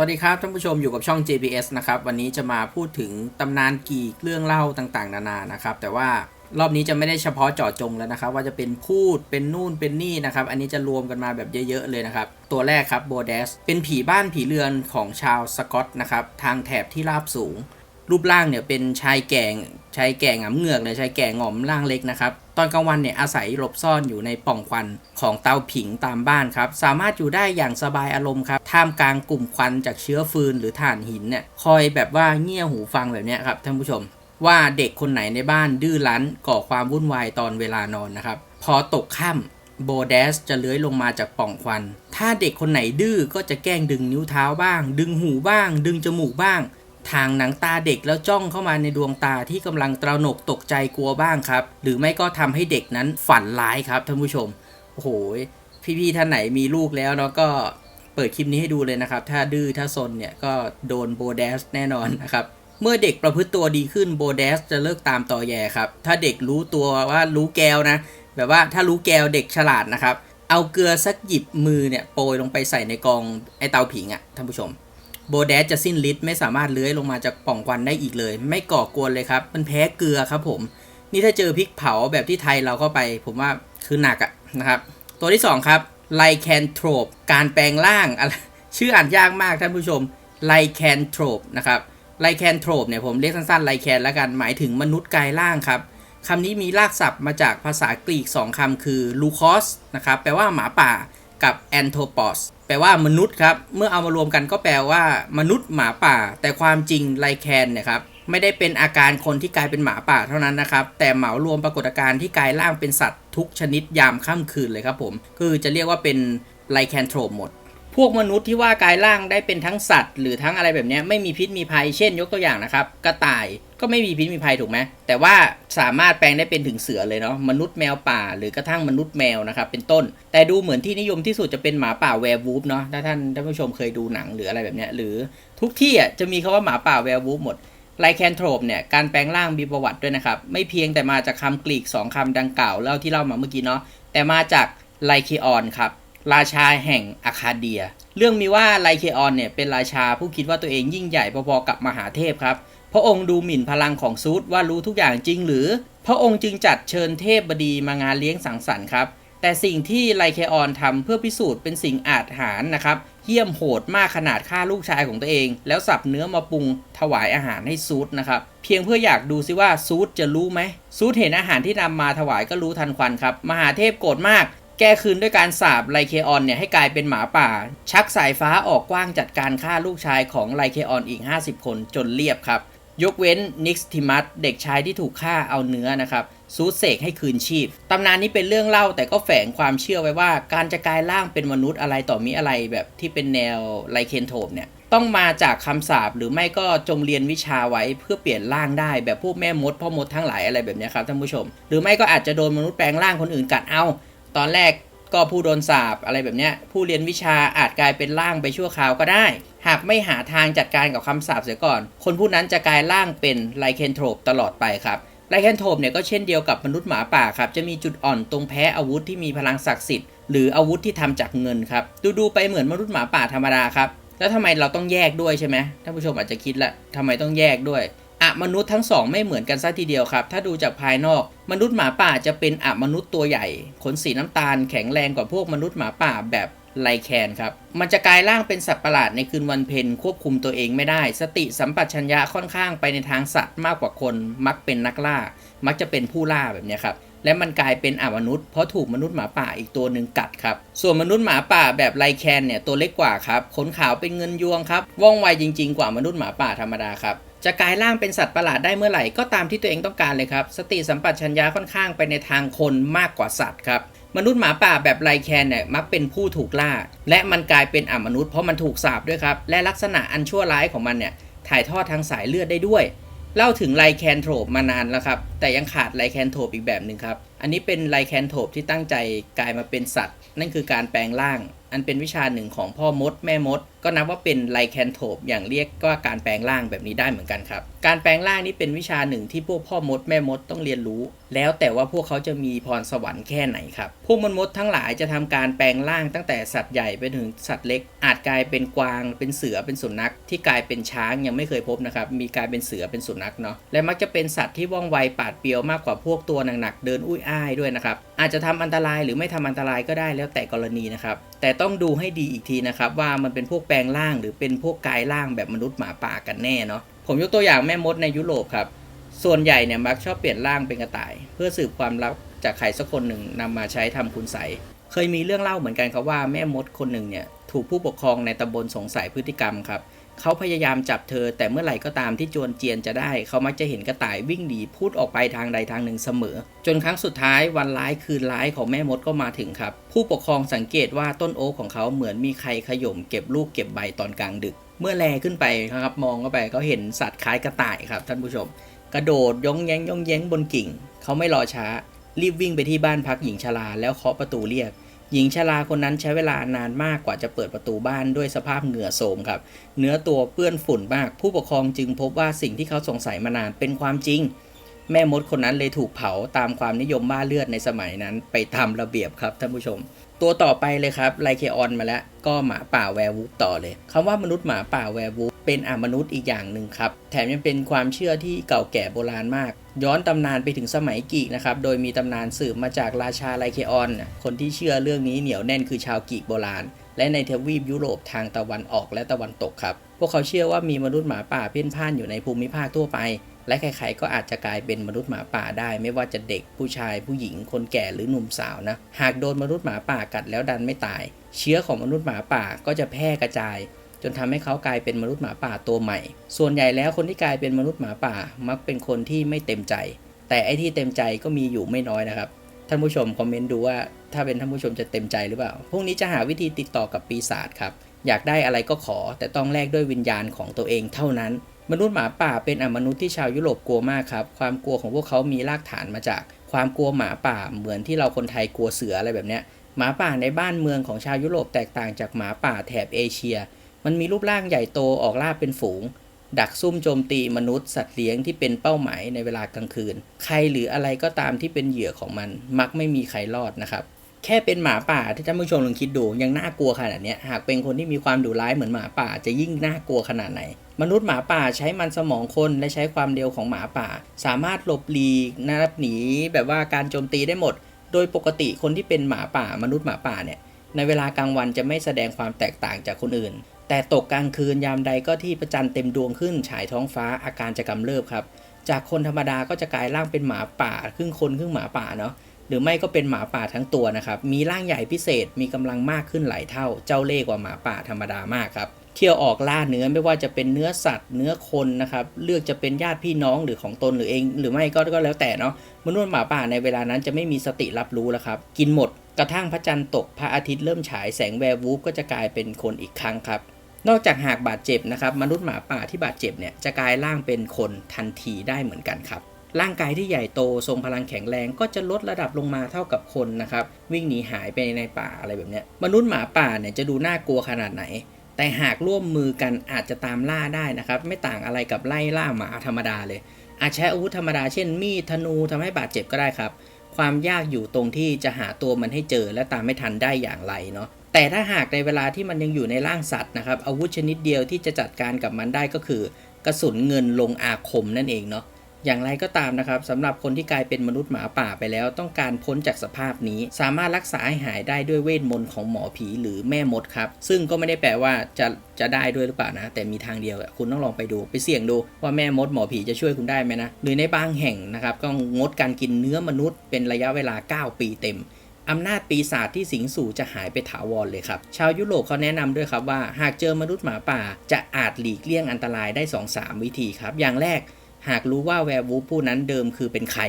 วัสดีครับท่านผู้ชมอยู่กับช่อง JPS นะครับวันนี้จะมาพูดถึงตำนานกี่เรื่องเล่าต่างๆ นานานะครับแต่ว่ารอบนี้จะไม่ได้เฉพาะเจาะจงแล้วนะครับ ว่าจะเป็นพูดเป็นนู่นเป็นนี่นะครับ อันนี้จะรวมกันมาแบบเยอะๆเลยนะครับ ตัวแรกครับโบเดสเป็นผีบ้านผีเรือนของชาวสกอตนะครับทางแถบที่ราบสูง รูปร่างเนี่ยเป็นชายแก่งชายแก่งหำเหงือกเลยชายแก่งอมร่างเล็กนะครับ ตอนกลางวันเนี่ยอาศัยหลบซ่อนอยู่ในป่องควันของเตาผิงตามบ้านครับ สามารถอยู่ได้อย่างสบายอารมณ์ครับท่ามกลางกลุ่มควันจากเชื้อฟืนหรือถ่านหินเนี่ยคอยแบบว่าเงี่ยหูฟังแบบนี้ครับท่านผู้ชม ว่าเด็กคนไหนในบ้านดื้อรั้นก่อความวุ่นวายตอนเวลานอนนะครับ พอตกค่ำโบเดสจะเลื้อยลงมาจากป่องควัน ถ้าเด็กคนไหนดื้อก็จะแกล้งดึงนิ้วเท้าบ้าง ดึงหูบ้าง ดึงจมูกบ้าง ทางหนังตาเด็กแล้วจ้องเข้ามาในดวงตาที่กำลังตระหนกตกใจกลัวบ้างครับ หรือไม่ก็ทำให้เด็กนั้นฝันร้ายครับท่านผู้ชมโอ้โหพี่ๆท่านไหนมีลูกแล้วเนาะก็เปิดคลิปนี้ให้ดูเลยนะครับ ถ้าดื้อถ้าซนเนี่ยก็โดนโบเดสแน่นอนนะครับเมื่อเด็กประพฤติตัวดีขึ้นโบเดสจะเลิกตามต่อแย่ครับ ถ้าเด็กรู้ตัวว่ารู้แก้วนะ แบบว่าถ้ารู้แก้วเด็กฉลาดนะครับ เอาเกลือสักหยิบมือเนี่ยโปรยลงไปใส่ในกองไอเตาผิงอะ่ะท่านผู้ชม โบเดสจะสิ้นฤทธิ์ไม่สามารถเลื้อยลงมาจากป่องควันได้อีกเลย ไม่ก่อกวนเลยครับ มันแพ้เกลือครับผม นี่ถ้าเจอพริกเผาแบบที่ไทยเราเข้าไป ผมว่าคือหนักอะนะครับ ตัวที่ 2 ครับไลแคนโทรปการแปลงร่างอะไรชื่ออ่านยากมากท่านผู้ชมไลแคนโทรปนะครับไลแคนโทรปเนี่ยผมเรียกสั้นๆไลแคนแล้วกันหมายถึงมนุษย์กายร่างครับคำนี้มีรากศัพท์มาจากภาษากรีก 2คำคือลูคอสนะครับแปลว่าหมาป่า กับแอนโทปอสแปลว่ามนุษย์ครับ เมื่อเอามารวมกันก็แปลว่ามนุษย์หมาป่า แต่ความจริงไลแคนเนี่ยครับไม่ได้เป็นอาการคนที่กลายเป็นหมาป่าเท่านั้นนะครับ แต่เหมารวมปรากฏการณ์ที่กลายร่างเป็นสัตว์ทุกชนิดยามค่ำคืนเลยครับผม คือจะเรียกว่าเป็นไลแคนโทรหมด พวกมนุษย์ที่ว่ากายร่างได้เป็นทั้งสัตว์ หรือทั้งอะไรแบบนี้ไม่มีพิษมีภัย เช่น ยกตัวอย่างนะครับ กระต่ายก็ไม่มีพิษมีภัยถูกไหมแต่ว่าสามารถแปลงได้เป็นถึงเสือเลยเนาะมนุษย์แมวป่า หรือกระทั่งมนุษย์แมวนะครับเป็นต้น แต่ดูเหมือนที่นิยมที่สุดจะเป็นหมาป่าแวร์วูฟเนาะถ้าท่านท่านผู้ชมเคยดูหนังหรืออะไรแบบนี้หรือทุกที่อะจะมีคาว่าหมาป่าแวร์วูฟหมดไลแคนโทรปเนี่ยการแปลงร่างมีประวัติด้วยนะครับ ไม่เพียงแต่มาจากคำกรีก 2คำดังกล่าวเล่าที่เล่ามาเมื่อกี้เนาะแต่มาจากไลคออนครับ ราชาแห่งอาคาเดีย เรื่องมีว่าไลเคออนเนี่ยเป็นราชาผู้คิดว่าตัวเองยิ่งใหญ่พอๆกับมหาเทพครับ พระองค์ดูหมิ่นพลังของซูดว่ารู้ทุกอย่างจริงหรือ พระองค์จึงจัดเชิญเทพบดีมางานเลี้ยงสังสรรค์ครับ แต่สิ่งที่ไลเคออนทำเพื่อพิสูจน์เป็นสิ่งอาจหารนะครับเหี้ยมโหดมากขนาดฆ่าลูกชายของตัวเอง แล้วสับเนื้อมาปรุงถวายอาหารให้ซูดนะครับเพียงเพื่ออยากดูซิว่าซูดจะรู้ไหมซูดเห็นอาหารที่นำมาถวายก็รู้ทันควันครับ มหาเทพโกรธมาก แก้คืนด้วยการสาบไลเคออนเนี่ยให้กลายเป็นหมาป่า ชักสายฟ้าออกกว้างจัดการฆ่าลูกชายของไลเคออนอีก 50 คนจนเรียบครับ ยกเว้นนิกสติมัสเด็กชายที่ถูกฆ่าเอาเนื้อนะครับซูดเสกให้คืนชีพ ตำนานนี้เป็นเรื่องเล่าแต่ก็แฝงความเชื่อไว้ว่า การจะกลายร่างเป็นมนุษย์อะไรต่อมีอะไรแบบที่เป็นแนวไลเคนโทปเนี่ยต้องมาจากคำสาปหรือไม่ก็จงเรียนวิชาไว้เพื่อเปลี่ยนร่างได้แบบพวกแม่มดพ่อมดทั้งหลายอะไรแบบนี้ครับท่านผู้ชม หรือไม่ก็อาจจะโดนมนุษย์แปลงร่างคนอื่นกัดเอา ตอนแรกก็ผู้โดนสาปอะไรแบบเนี้ยผู้เรียนวิชาอาจกลายเป็นร่างไปชั่วคราวก็ได้ หากไม่หาทางจัดการกับคำสาปเสียก่อน คนผู้นั้นจะกลายร่างเป็นไลเคนโทรปตลอดไปครับไลเคนโทรปเนี่ยก็เช่นเดียวกับมนุษย์หมาป่าครับ จะมีจุดอ่อนตรงแพ้อาวุธที่มีพลังศักดิ์สิทธิ์หรืออาวุธที่ทำจากเงินครับดูดูๆไปเหมือนมนุษย์หมาป่าธรรมดาครับ แล้วทำไมเราต้องแยกด้วยใช่ไหมท่านผู้ชมอาจจะคิดละทำไมต้องแยกด้วย อะมนุษย์ทั้งสองไม่เหมือนกันซะทีเดียวครับ ถ้าดูจากภายนอก มนุษย์หมาป่าจะเป็นอะมนุษย์ตัวใหญ่ ขนสีน้ำตาลแข็งแรงกว่าพวกมนุษย์หมาป่าแบบไลแคนครับ มันจะกลายร่างเป็นสัตว์ประหลาดในคืนวันเพ็ญควบคุมตัวเองไม่ได้ สติสัมปชัญญะค่อนข้างไปในทางสัตว์มากกว่าคน มักเป็นนักล่า มักจะเป็นผู้ล่าแบบนี้ครับ และมันกลายเป็นอมนุษย์เพราะถูกมนุษย์หมาป่าอีกตัวหนึ่งกัดครับ ส่วนมนุษย์หมาป่าแบบไลแคนเนี่ยตัวเล็กกว่าครับ ขนขาวเป็นเงินยวงครับ ว่องไวจริง ๆ กว่ามนุษย์หมาป่าธรรมดาครับ จะกลายร่างเป็นสัตว์ประหลาดได้เมื่อไหร่ก็ตามที่ตัวเองต้องการเลยครับ สติสัมปชัญญะค่อนข้างไปในทางคนมากกว่าสัตว์ครับ มนุษย์หมาป่าแบบไลแคนเนี่ยมักเป็นผู้ถูกล่า และมันกลายเป็นอมนุษย์เพราะมันถูกสาปด้วยครับ และลักษณะอันชั่วร้ายของมันเนี่ยถ่ายทอดทางสายเลือดได้ด้วย เล่าถึงไลแคนโทรปมานานแล้วครับ แต่ยังขาดไลแคนโทรปอีกแบบหนึ่งครับ อันนี้เป็นไลแคนโทรปที่ตั้งใจกลายมาเป็นสัตว์ นั่นคือการแปลงร่าง อันเป็นวิชาหนึ่งของพ่อมดแม่มดก็นับว่าเป็นไลแคนโทปอย่างเรียกว่าการแปลงร่างแบบนี้ได้เหมือนกันครับ การแปลงร่างนี้เป็นวิชาหนึ่งที่พวกพ่อมดแม่มดต้องเรียนรู้ แล้วแต่ว่าพวกเขาจะมีพรสวรรค์แค่ไหนครับ พวกมดมดทั้งหลายจะทำการแปลงร่างตั้งแต่สัตว์ใหญ่ไปถึงสัตว์เล็ก อาจกลายเป็นกวาง เป็นเสือเป็นสุนัข ที่กลายเป็นช้างยังไม่เคยพบนะครับ มีกลายเป็นเสือเป็นสุนัขเนาะ และมักจะเป็นสัตว์ที่ว่องไวปาดเปรียวมากกว่าพวกตัวหนักๆเดินอุ้ยอ้ายด้วยนะครับ อาจจะทำอันตรายหรือไม่ทำอันตรายก็ได้แล้วแต่กรณีนะครับ แต่ต้องดูให้ดีอีกทีนะครับว่ามันเป็นพวกแปลงร่างหรือเป็นพวกกายร่างแบบมนุษย์หมาป่ากันแน่เนาะผมยกตัวอย่างแม่มดในยุโรปครับ ส่วนใหญ่เนี่ยมักชอบเปลี่ยนร่างเป็นกระต่าย เพื่อสืบความลับจากใครสักคนหนึ่งนำมาใช้ทำคุณใสเคยมีเรื่องเล่าเหมือนกันครับว่าแม่มดคนหนึ่งเนี่ยถูกผู้ปกครองในตำบลสงสัยพฤติกรรมครับ เขาพยายามจับเธอ แต่เมื่อไหร่ก็ตามที่จวนเจียนจะได้ เขามักจะเห็นกระต่ายวิ่งหนีพูดออกไปทางใดทางหนึ่งเสมอ จนครั้งสุดท้ายวันร้ายคืนร้ายของแม่มดก็มาถึงครับ ผู้ปกครองสังเกตว่าต้นโอ๊กของเขาเหมือนมีใครขย่มเก็บลูกเก็บใบตอนกลางดึก เมื่อแลขึ้นไปครับมองเข้าไปเขาเห็นสัตว์คล้ายกระต่ายครับท่านผู้ชม กระโดดย่องแย้งย่องแย้งบนกิ่ง เขาไม่รอช้า รีบวิ่งไปที่บ้านพักหญิงชราแล้วเคาะประตูเรียก หญิงชราคนนั้นใช้เวลานานมากกว่าจะเปิดประตูบ้านด้วยสภาพเหงื่อโสมครับ เนื้อตัวเปื้อนฝุ่นมาก ผู้ปกครองจึงพบว่าสิ่งที่เขาสงสัยมานานเป็นความจริง แม่มดคนนั้นเลยถูกเผาตามความนิยมบ้าเลือดในสมัยนั้นไปตามระเบียบครับท่านผู้ชม ตัวต่อไปเลยครับไลเคออนมาแล้ว ก็หมาป่าแวร์วูฟต่อเลยคำว่ามนุษย์หมาป่าแวร์วูฟเป็นอมนุษย์อีกอย่างหนึ่งครับ แถมยังเป็นความเชื่อที่เก่าแก่โบราณมาก ย้อนตำนานไปถึงสมัยกีกนะครับ โดยมีตำนานสืบมาจากราชาไลเคออน คนที่เชื่อเรื่องนี้เหนียวแน่นคือชาวกีกโบราณ และในทวีปยุโรปทางตะวันออกและตะวันตกครับ พวกเขาเชื่อว่ามีมนุษย์หมาป่าเพ่นพ่านอยู่ในภูมิภาคทั่วไป และใครๆก็อาจจะกลายเป็นมนุษย์หมาป่าได้ ไม่ว่าจะเด็กผู้ชายผู้หญิงคนแก่หรือหนุ่มสาวนะ หากโดนมนุษย์หมาป่ากัดแล้วดันไม่ตาย เชื้อของมนุษย์หมาป่าก็จะแพร่กระจาย จนทำให้เขากลายเป็นมนุษย์หมาป่าตัวใหม่ ส่วนใหญ่แล้วคนที่กลายเป็นมนุษย์หมาป่ามักเป็นคนที่ไม่เต็มใจ แต่ไอ้ที่เต็มใจก็มีอยู่ไม่น้อยนะครับท่านผู้ชมคอมเมนต์ดูว่าถ้าเป็นท่านผู้ชมจะเต็มใจหรือเปล่า พวกนี้จะหาวิธีติดต่อกับปีศาจครับ อยากได้อะไรก็ขอ แต่ต้องแลกด้วยวิญญาณของตัวเองเท่านั้น มนุษย์หมาป่าเป็นอมนุษย์ที่ชาวยุโรปกลัวมากครับ ความกลัวของพวกเขามีรากฐานมาจาก ความกลัวหมาป่าเหมือนที่เราคนไทยกลัวเสืออะไรแบบเนี้ยหมาป่าในบ้านเมืองของชาวยุโรปแตกต่างจากหมาป่าแถบเอเชีย มันมีรูปร่างใหญ่โตออกล่าเป็นฝูง ดักซุ่มโจมตีมนุษย์สัตว์เลี้ยงที่เป็นเป้าหมายในเวลากลางคืน ใครหรืออะไรก็ตามที่เป็นเหยื่อของมัน มักไม่มีใครรอดนะครับ แค่เป็นหมาป่าที่ท่านผู้ชมลองคิดดูยังน่ากลัวขนาดนี้หากเป็นคนที่มีความดุร้ายเหมือนหมาป่าจะยิ่งน่ากลัวขนาดไหน มนุษย์หมาป่าใช้มันสมองคนและใช้ความเร็วของหมาป่า สามารถหลบหลีกนะครับหนีแบบว่าการโจมตีได้หมด โดยปกติคนที่เป็นหมาป่ามนุษย์หมาป่าเนี่ยในเวลากลางวันจะไม่แสดงความแตกต่างจากคนอื่น แต่ตกกลางคืนยามใดก็ที่ประจันเต็มดวงขึ้นฉายท้องฟ้าอาการจะกำเริบครับ จากคนธรรมดาก็จะกลายร่างเป็นหมาป่าครึ่งคนครึ่งหมาป่าเนาะหรือไม่ก็เป็นหมาป่าทั้งตัวนะครับ มีร่างใหญ่พิเศษ มีกำลังมากขึ้นหลายเท่า เจ้าเล่ห์กว่าหมาป่าธรรมดามากครับ เที่ยวออกล่าเนื้อไม่ว่าจะเป็นเนื้อสัตว์เนื้อคนนะครับเลือกจะเป็นญาติพี่น้องหรือของตนหรือเอง หรือไม่ก็ก็แล้วแต่เนาะมนุษย์หมาป่าในเวลานั้นจะไม่มีสติรับรู้แล้วครับ กินหมดกระทั่งพระจันทร์ตกพระอาทิตย์เริ่มฉายแสงแวร์วูฟก็จะกลายเป็นคนอีกครั้งครับนอกจากหากบาดเจ็บนะครับมนุษย์หมาป่าที่บาดเจ็บเนี่ยจะกลายร่างเป็นคนทันทีได้เหมือนกันครับร่างกายที่ใหญ่โตทรงพลังแข็งแรงก็จะลดระดับลงมาเท่ากับคนนะครับวิ่งหนีหายไปในป่าอะไรแบบเนี้ยมนุษย์หมาป่าเนี่ยจะดูน่ากลัวขนาดไหน แต่หากร่วมมือกันอาจจะตามล่าได้นะครับ ไม่ต่างอะไรกับไล่ล่าหมาธรรมดาเลย อาจใช้อาวุธธรรมดาเช่นมีดธนูทำให้บาดเจ็บก็ได้ครับ ความยากอยู่ตรงที่จะหาตัวมันให้เจอและตามไม่ทันได้อย่างไรเนาะแต่ถ้าหากในเวลาที่มันยังอยู่ในร่างสัตว์นะครับอาวุธชนิดเดียวที่จะจัดการกับมันได้ก็คือ กระสุนเงินลงอาคมนั่นเองเนาะ อย่างไรก็ตามนะครับสำหรับคนที่กลายเป็นมนุษย์หมาป่าไปแล้ว ต้องการพ้นจากสภาพนี้ สามารถรักษาให้หายได้ด้วยเวทมนต์ของหมอผีหรือแม่มดครับซึ่งก็ไม่ได้แปลว่าจะจะได้ด้วยหรือเปล่านะ แต่มีทางเดียวคุณต้องลองไปดูไปเสี่ยงดูว่าแม่มดหมอผีจะช่วยคุณได้ไหมนะหรือในบางแห่งนะครับก็งดการกินเนื้อมนุษย์เป็นระยะเวลา 9 ปีเต็มอำนาจปีศาจที่สิงสู่จะหายไปถาวรเลยครับ ชาวยุโรปเขาแนะนำด้วยครับว่า หากเจอมนุษย์หมาป่า จะอาจหลีกเลี่ยงอันตรายได้ 2-3 วิธีครับ อย่างแรก หากรู้ว่าแวร์วูฟผู้นั้นเดิมคือเป็นใคร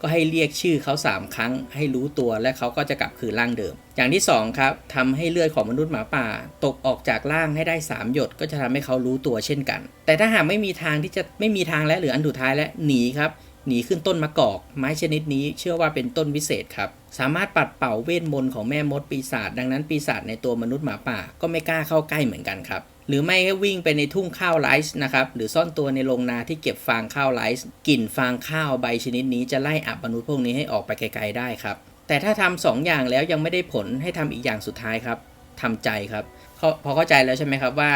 ก็ให้เรียกชื่อเขา 3 ครั้ง ให้รู้ตัวและเขาก็จะกลับคืนร่างเดิม อย่างที่2ครับทำให้เลือดของมนุษย์หมาป่า ตกออกจากร่างให้ได้ 3 หยด ก็จะทำให้เขารู้ตัวเช่นกัน แต่ถ้าหากไม่มีทางที่จะไม่มีทางและหรืออันสุดท้ายและหนีครับ หนีขึ้นต้นมะกอก ไม้ชนิดนี้เชื่อว่าเป็นต้นวิเศษครับ สามารถปัดเป่าเวทมนต์ของแม่มดปีศาจดังนั้นปีศาจในตัวมนุษย์หมาป่าก็ไม่กล้าเข้าใกล้เหมือนกันครับ หรือไม่ให้วิ่งไปในทุ่งข้าวไรซ์นะครับหรือซ่อนตัวในโรงนาที่เก็บฟางข้าวไรซ์กลิ่นฟางข้าวใบชนิดนี้จะไล่อับมนุษย์พวกนี้ให้ออกไปไกลๆได้ครับแต่ถ้าทำสองอย่างแล้วยังไม่ได้ผลให้ทำอีกอย่างสุดท้ายครับทำใจครับเขาพอเข้าใจแล้วใช่ไหมครับว่า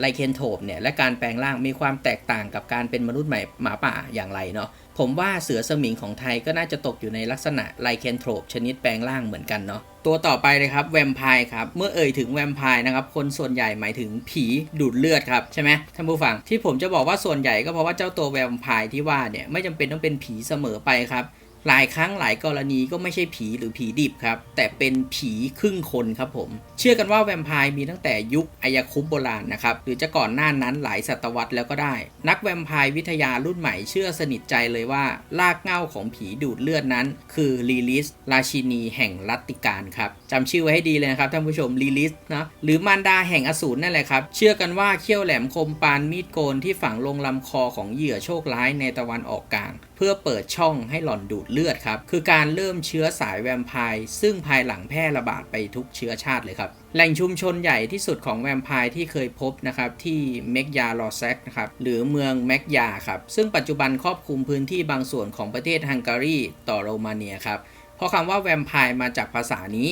ไลเคนโทปเนี่ยและการแปลงร่างมีความแตกต่างกับการเป็นมนุษย์ใหม่หมาป่าอย่างไรเนาะ ผมว่าเสือสมิงของไทยก็น่าจะตกอยู่ในลักษณะไลเคนโทปชนิดแปลงร่างเหมือนกันเนาะตัวต่อไปเลยครับแวมไพร์ครับ เมื่อเอ่ยถึงแวมไพร์นะครับ คนส่วนใหญ่หมายถึงผีดูดเลือดครับ ใช่ไหมท่านผู้ฟังที่ผมจะบอกว่าส่วนใหญ่ก็เพราะว่าเจ้าตัวแวมไพร์ที่ว่าเนี่ยไม่จำเป็นต้องเป็นผีเสมอไปครับ หลายครั้งหลายกรณีก็ไม่ใช่ผีหรือผีดิบครับ แต่เป็นผีครึ่งคนครับผม เชื่อกันว่าแวมไพร์มีตั้งแต่ยุคอายคุปโบราณนะครับ หรือจะก่อนหน้านั้นหลายศตวรรษแล้วก็ได้ นักแวมไพร์วิทยารุ่นใหม่เชื่อสนิทใจเลยว่าลากเหง้าของผีดูดเลือดนั้น คือลีลิสราชินีแห่งรัตติการครับจำชื่อไว้ให้ดีเลยนะครับท่านผู้ชมลีลิสนะหรือมารดาแห่งอสูรนั่นแหละครับเชื่อกันว่าเขี้ยวแหลมคมปานมีดโกนที่ฝังลงลำคอของเหยื่อโชคร้ายในตะวันออกกลาง เพื่อเปิดช่องให้หล่อนดูดเลือดครับ คือการเริ่มเชื้อสายแวมไพร์ซึ่งภายหลังแพร่ระบาดไปทุกเชื้อชาติเลยครับ แหล่งชุมชนใหญ่ที่สุดของแวมไพร์ที่เคยพบนะครับที่เมกยาลอแซกนะครับหรือเมืองแมกยาครับ ซึ่งปัจจุบันครอบคลุมพื้นที่บางส่วนของประเทศฮังการีต่อโรมาเนียครับ เพราะคำว่าแวมไพร์มาจากภาษานี้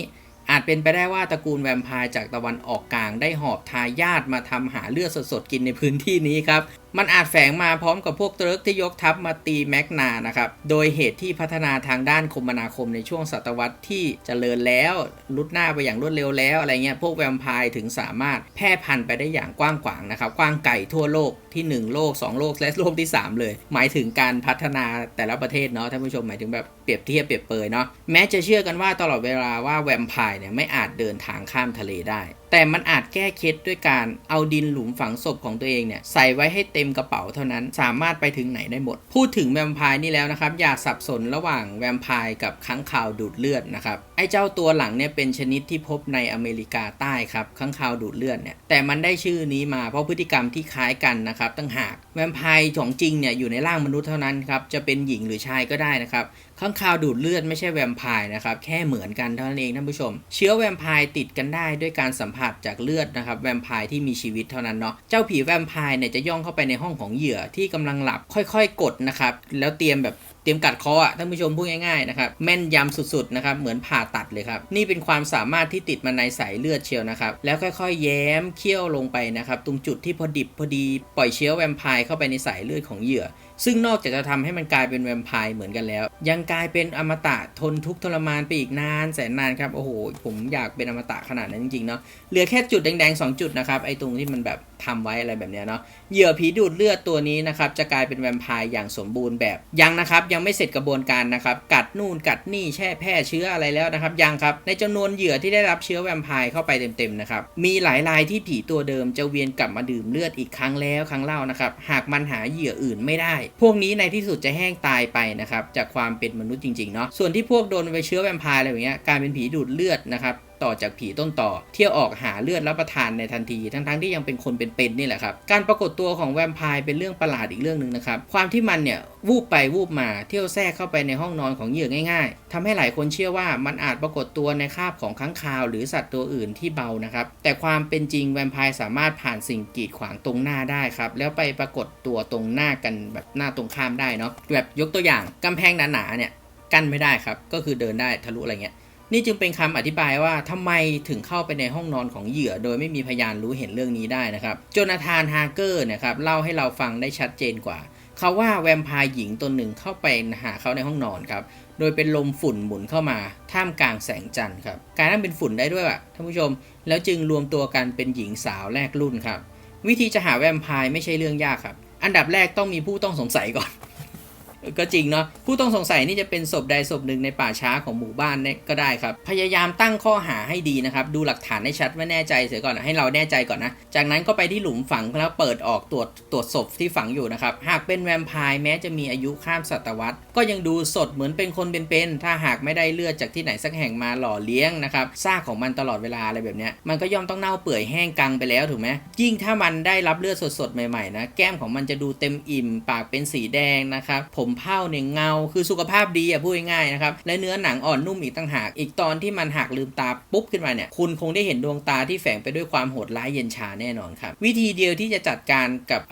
อาจเป็นไปได้ว่าตระกูลแวมไพร์จากตะวันออกกลางได้หอบทายาทมาทำหาเลือดสดๆกินในพื้นที่นี้ครับ มันอาจแฝงมาพร้อมกับพวกเติร์กที่ยกทัพมาตีแมกนานะครับ โดยเหตุที่พัฒนาทางด้านคมนาคมในช่วงศตวรรษที่เจริญแล้วลุดหน้าไปอย่างรวดเร็วแล้วอะไรเงี้ย พวกแวมไพร์ถึงสามารถแพร่พันธุ์ไปได้อย่างกว้างขวางนะครับ กว้างไกลทั่วโลกที่ 1 โลก 2 โลกและโลกที่ 3 เลย หมายถึงการพัฒนาแต่ละประเทศเนาะท่านผู้ชมหมายถึงแบบ รียบเทียบเปรียบเปยเนาะแม้จะเชื่อกันว่าตลอดเวลาว่าแวมไพร์เนี่ยไม่อาจเดินทางข้ามทะเลได้ แต่มันอาจแก้เคล็ดด้วยการเอาดินหลุมฝังศพของตัวเองเนี่ยใส่ไว้ให้เต็มกระเป๋าเท่านั้นสามารถไปถึงไหนได้หมด พูดถึงแวมไพร์นี่แล้วนะครับอย่าสับสนระหว่างแวมไพร์กับค้างคาวดูดเลือดนะครับ ไอ้เจ้าตัวหลังเนี่ยเป็นชนิดที่พบในอเมริกาใต้ครับค้างคาวดูดเลือดเนี่ยแต่มันได้ชื่อนี้มาเพราะพฤติกรรมที่คล้ายกันนะครับตั้งหากแวมไพร์ของจริงเนี่ยอยู่ในร่างมนุษย์เท่านั้นครับจะเป็นหญิงหรือชายก็ได้นะครับข้างคาวดูดเลือดไม่ใช่แวมไพร์นะครับแค่เหมือนกันเท่านั้นเองท่านผู้ชม เชื้อแวมไพร์ติดกันได้ด้วยการสัมผัสจากเลือดนะครับแวมไพร์ที่มีชีวิตเท่านั้นเนาะเจ้าผีแวมไพร์เนี่ยจะย่องเข้าไปในห้องของเหยื่อที่กำลังหลับค่อย ๆ กดนะครับแล้วเตรียมแบบ เตรียมกัดคออะท่านผู้ชมพูดง่ายๆนะครับแม่นยำสุดๆนะครับเหมือนผ่าตัดเลยครับนี่เป็นความสามารถที่ติดมาในสายเลือดเชียวนะครับแล้วค่อยๆ แย้มเคี่ยวลงไปนะครับตรงจุดที่พอดิบพอดีปล่อยเชื้อแวมไพร์เข้าไปในสายเลือดของเหยื่อ ซึ่งนอกจากจะทำให้มันกลายเป็นแวมไพร์เหมือนกันแล้ว ยังกลายเป็นอมตะทนทุกทรมานไปอีกนานแสนนานครับโอ้โหผมอยากเป็นอมตะขนาดนั้นจริงๆเนาะเหลือแค่จุดแดงๆ 2 จุดนะครับไอ้ตรงที่มันแบบทำไว้อะไรแบบเนี้ยเนาะเหยื่อผีดูดเลือดตัวนี้นะครับจะกลายเป็นแวมไพร์อย่างสมบูรณ์แบบยังนะครับยังไม่เสร็จกระบวนการนะครับกัดนู่นกัดนี่แช่แพร่เชื้ออะไรแล้วนะครับยังครับในจำนวนเหยื่อที่ได้รับเชื้อแวมไพร์เข้าไปเต็มๆนะครับมีหลายรายที่ผีตัวเดิมจะเวียนกลับมาดื่มเลือดอีกครั้งแล้วครั้งเล่านะครับหากมันหาเหยื่ออื่นไม่ได้พวกนี้ในที่สุดจะแห้งตายไปนะครับจากความเป็นมนุษย์จริงๆเนาะส่วนที่พวกโดนไปเชื้อแวมไพร์อะไรอย่างเงี้ยกลายเป็นผีดูดเลือดนะครับ ต่อจากผีต้นต่อ เที่ยวออกหาเลือดรับประทานในทันที ทั้งๆที่ยังเป็นคนเป็นๆนี่แหละครับ การปรากฏตัวของแวมไพร์เป็นเรื่องประหลาดอีกเรื่องหนึ่งนะครับ ความที่มันเนี่ยวูบไปวูบมาเที่ยวแทรกเข้าไปในห้องนอนของเหยื่อง่าย ๆทำให้หลายคนเชื่อว่ามันอาจปรากฏตัวในคาบของค้างคาว หรือสัตว์ตัวอื่นที่เบานะครับ แต่ความเป็นจริงแวมไพร์สามารถผ่านสิ่งกีดขวางตรงหน้าได้ครับ แล้วไปปรากฏตัวตรงหน้ากันแบบหน้าตรงข้ามได้เนาะแบบยกตัวอย่างกำแพงหนาๆเนี่ยกั้นไม่ได้ครับ ก็คือเดินได้ทะลุอะไรเงี้ย นี่จึงเป็นคำอธิบายว่าทำไมถึงเข้าไปในห้องนอนของเหยื่อ โดยไม่มีพยานรู้เห็นเรื่องนี้ได้นะครับโจนาธานฮาร์เกอร์นะครับเล่าให้เราฟังได้ชัดเจนกว่าเขาว่าแวมพร์หญิงตนหนึ่งเข้าไปหาเขาในห้องนอนครับโดยเป็นลมฝุ่นหมุนเข้ามา ท่ามกลางแสงจันทร์ครับ การนั้นเป็นฝุ่นได้ด้วยวะท่านผู้ชม แล้วจึงรวมตัวกันเป็นหญิงสาวแรกรุ่นครับ วิธีจะหาแวมไพร์ไม่ใช่เรื่องยากครับ อันดับแรกต้องมีผู้ต้องสงสัยก่อน ก็จริงเนาะผู้ต้องสงสัยนี่จะเป็นศพใดศพหนึ่งในป่าช้าของหมู่บ้านเนี่ยก็ได้ครับ พยายามตั้งข้อหาให้ดีนะครับ ดูหลักฐานให้ชัดว่าแน่ใจเสียก่อนให้เราแน่ใจก่อนนะ จากนั้นก็ไปที่หลุมฝังแล้วเปิดออกตรวจตรวจศพที่ฝังอยู่นะครับ หากเป็นแวมไพร์แม้จะมีอายุข้ามศตวรรษ ก็ยังดูสดเหมือนเป็นคนเป็นๆถ้าหากไม่ได้เลือดจากที่ไหนสักแห่งมาหล่อเลี้ยงนะครับซากของมันตลอดเวลาอะไรแบบเนี้ยมันก็ย่อมต้องเน่าเปื่อยแห้งกังไปแล้วถูกไหมยิ่งถ้ามันได้รับเลือดสดๆใหม่ๆนะแก้มของมันจะดูเต็มอิ่ม ปากเป็นสีแดงนะครับผมมเผ้าเนี่ยเงา คือสุขภาพดีอะพูดง่ายๆนะครับและเนื้อหนังอ่อนนุ่มอีกต่างหาก อีกตอนที่มันหักลืมตาปุ๊บขึ้นมาเนี่ยคุณคงได้เห็นดวงตาที่แฝงไปด้วยความโหดร้ายเย็นชาแน่นอนครับวิธีเดียวที่จะจัดการกับ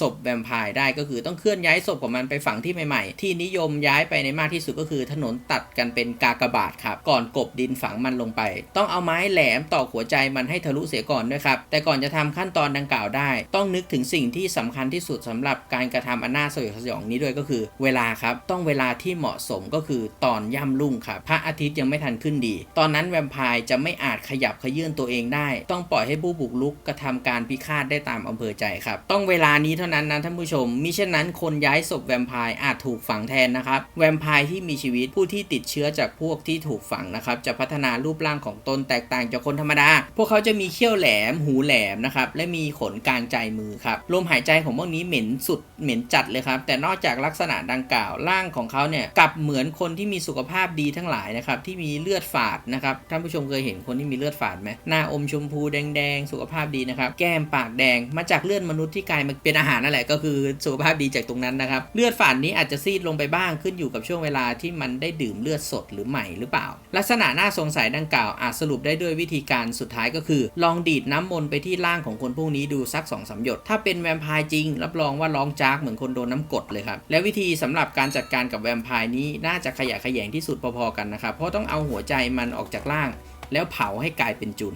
ศพแวมไพร์ได้ก็คือต้องเคลื่อนย้ายศพของมันไปฝังที่ใหม่ๆ ที่นิยมย้ายไปในมากที่สุดก็คือถนนตัดกันเป็นกากบาทครับก่อนกบดินฝังมันลงไป ต้องเอาไม้แหลมตอกหัวใจมันให้ทะลุเสียก่อนด้วยครับแต่ก่อนจะทำขั้นตอนดังกล่าวได้ ต้องนึกถึงสิ่งที่สำคัญที่สุดสำหรับการกระทำอันาสยดสยองนี้ด้วยก็คือเวลาครับ ต้องเวลาที่เหมาะสมก็คือตอนย่ำรุ่งครับพระอาทิตย์ยังไม่ทันขึ้นดี ตอนนั้นแวมไพร์จะไม่อาจขยับขยื่นตัวเองได้ ต้องปล่อยให้ผู้บุกรุกกระทำการพิฆาตได้ตามอำเภอใจครับ ต้องเวลานี้เท่านั้นนะท่านผู้ชมมิเช่นนั้นคนย้ายศพแวมไพร์อาจถูกฝังแทนนะครับแวมไพร์ที่มีชีวิตผู้ที่ติดเชื้อจากพวกที่ถูกฝังนะครับจะพัฒนารูปร่างของตนแตกต่างจากคนธรรมดา พวกเขาจะมีเขี้ยวแหลม หูแหลมนะครับและมีขนกลางใจมือครับลมหายใจของพวกนี้เหม็นสุดเหม็นจัดเลยครับแต่นอกจากลักษณะดังกล่าวร่างของเขาเนี่ยกลับเหมือนคนที่มีสุขภาพดีทั้งหลายนะครับที่มีเลือดฝาดนะครับท่านผู้ชมเคยเห็นคนที่มีเลือดฝาดไหมหน้าอมชมพูแดงๆสุขภาพดีนะครับแก้มปากแดงมาจากเลือดมนุษย์ที่กลายมาเป็นอาหารนั่นแหละก็คือสุขภาพดีจากตรงนั้นนะครับเลือดฝาดนี้อาจจะซีดลงไปบ้างขึ้นอยู่กับช่วงเวลาที่มันได้ดื่มเลือดสดหรือใหม่หรือเปล่า ลักษณะน่าสงสัยดังกล่าวอาจสรุปได้ด้วยวิธีการสุดท้ายก็คือ ลองดีดน้ำมนต์ไปที่ร่างของคนพวกนี้ดูสัก2อสหยดถ้าเป็นแวมไพร์จริง รับรองว่าร้องจากเหมือนคนโดนน้ำกดเลยครับและวิธีสำหรับการจัดการกับแวมไพร์นี้น่าจะขยะแขยงที่สุดพอๆกันนะครับ เพราะต้องเอาหัวใจมันออกจากร่าง แล้วเผาให้กลายเป็นจุน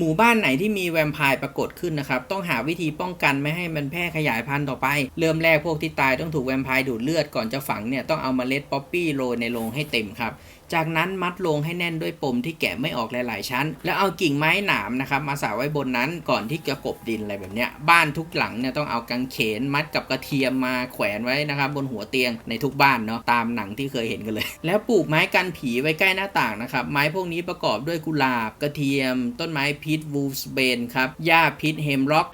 หมู่บ้านไหนที่มีแวมไพร์ปรากฏขึ้นนะครับ ต้องหาวิธีป้องกันไม่ให้มันแพร่ขยายพันธุ์ต่อไป เริ่มแรกพวกที่ตายต้องถูกแวมไพร์ดูดเลือดก่อนจะฝังเนี่ยต้องเอามาเมล็ดป๊อปปี้โรยในโลงให้เต็มครับ จากนั้นมัดลงให้แน่นด้วยปมที่แกะไม่ออกหลาย ๆ ชั้น แล้วเอากิ่งไม้หนามนะครับมาสาไว้บนนั้นก่อนที่จะกบดินอะไรแบบเนี้ยบ้านทุกหลังเนี่ยต้องเอากางเขนมัดกับกระเทียมมาแขวนไว้นะครับบนหัวเตียงในทุกบ้านเนาะตามหนังที่เคยเห็นกันเลย แล้วปลูกไม้กันผีไว้ใกล้หน้าต่างนะครับไม้พวกนี้ประกอบด้วยกุหลาบ กระเทียม ต้นไม้พิษวูฟสเบนครับหญ้าพิษเฮมร็อก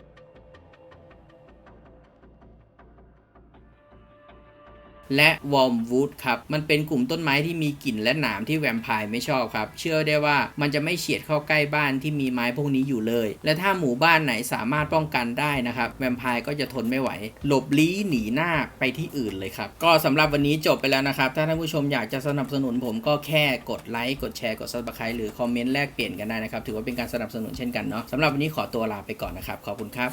และวอร์มวูดครับ มันเป็นกลุ่มต้นไม้ที่มีกลิ่นและหนามที่แวมไพร์ไม่ชอบครับ เชื่อได้ว่ามันจะไม่เฉียดเข้าใกล้บ้านที่มีไม้พวกนี้อยู่เลย และถ้าหมู่บ้านไหนสามารถป้องกันได้นะครับ แวมไพร์ก็จะทนไม่ไหว หลบลี้หนีหน้าไปที่อื่นเลยครับ ก็สำหรับวันนี้จบไปแล้วนะครับ ถ้าท่านผู้ชมอยากจะสนับสนุนผมก็แค่กดไลค์กดแชร์กด subscribe หรือคอมเมนต์แลกเปลี่ยนกันได้นะครับถือว่าเป็นการสนับสนุนเช่นกันเนาะสำหรับวันนี้ขอตัวลาไปก่อนนะครับขอบคุณครับ